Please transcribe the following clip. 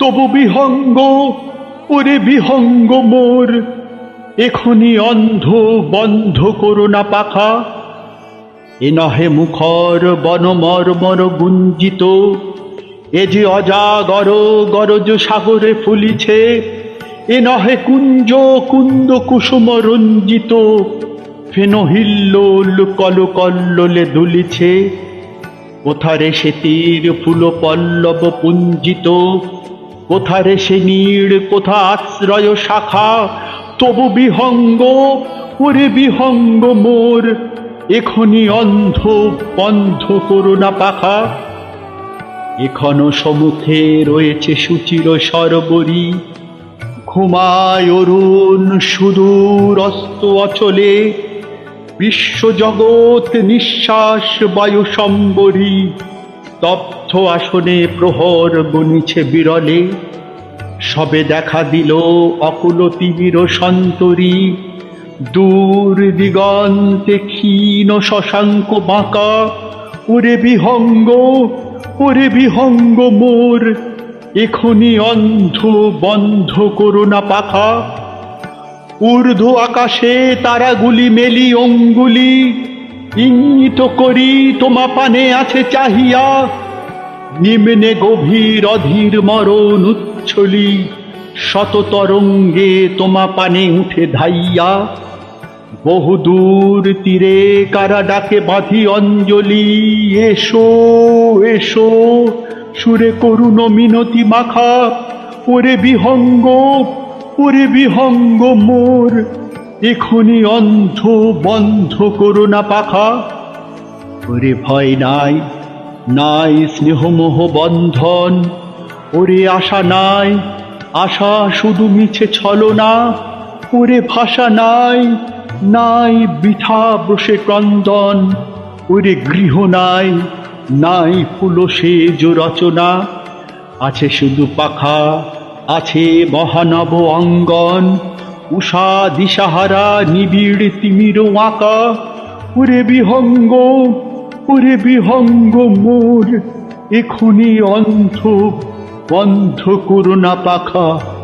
তবু বিহঙ্গ, ওরে বিহঙ্গ মোর। এখনি অন্ধ বন্ধ করো না পাখা। এ নহে মুখর বনমর্মর গুঞ্জিত। এ যে অজাগর গরজ সাগরে ফুলিছে, এ নহে কুঞ্জ কুন্দ কুসুম রঞ্জিত। ফেন হিল্লোল কল কল্লোলে দুলিছে। কোথারে সে তীর ফুল পল্লব পুঞ্জিত? কোথারে সে নীড় কোথা আশ্রয় শাখা? তবু বিহঙ্গ, ওরে বিহঙ্গ মোর। এখনি অন্ধ, বন্ধ করুণা পাখা। এখনও সমুখে রয়েছে সুচির সরবরী। ঘুমায় অরুণ সুদূর অস্ত অচলে। বিশ্বজগৎ নিঃশ্বাস বায়ু সম্বরী তপ্ত আসনে প্রহর গনিছে বিরলে, সবে দেখা দিল অকুল তিমির সন্তরী। দূর দিগন্তে ক্ষীণ শশাঙ্ক বাঁকা, ওরে বিহঙ্গ ওরে বিহঙ্গ মোর, এখনি অন্ধ বন্ধ করুণা পাখা। ঊর্ধ্ব আকাশে তারাগুলি মেলি অঙ্গুলি ইঙ্গিত করি তোমা পানে আছে চাহিয়া। নিম্নে গভীর অধীর মরণ উচ্ছলি, শত তরঙ্গে তোমা পানে উঠে ধাইয়া। বহুদূর তীরে কারা ডাকে বাঁধি অঞ্জলি, এসো এসো, সুরে করুণ মিনতি মাখা, ওরে বিহঙ্গ ওরে বিহঙ্গ মোর। এখনি অন্ধ বন্ধ করো না পাখা। ওরে ভয় নাই নাই স্নেহমোহ বন্ধন। ওরে আশা নাই, আশা শুধু মিছে ছলনা। ওরে ভাষা নাই নাই বৃথা বসে ক্রন্দন। ওরে গৃহ নাই নাই ফুল সেজ রচনা। আছে শুধু পাখা, আছে মহানব অঙ্গন। উষা দিশাহারা নিবিড় তিমির আঁকা। ওরে বিহঙ্গ ওরে বিহঙ্গ মোর এখনি অন্ধ, বন্ধ করুণা পাখা।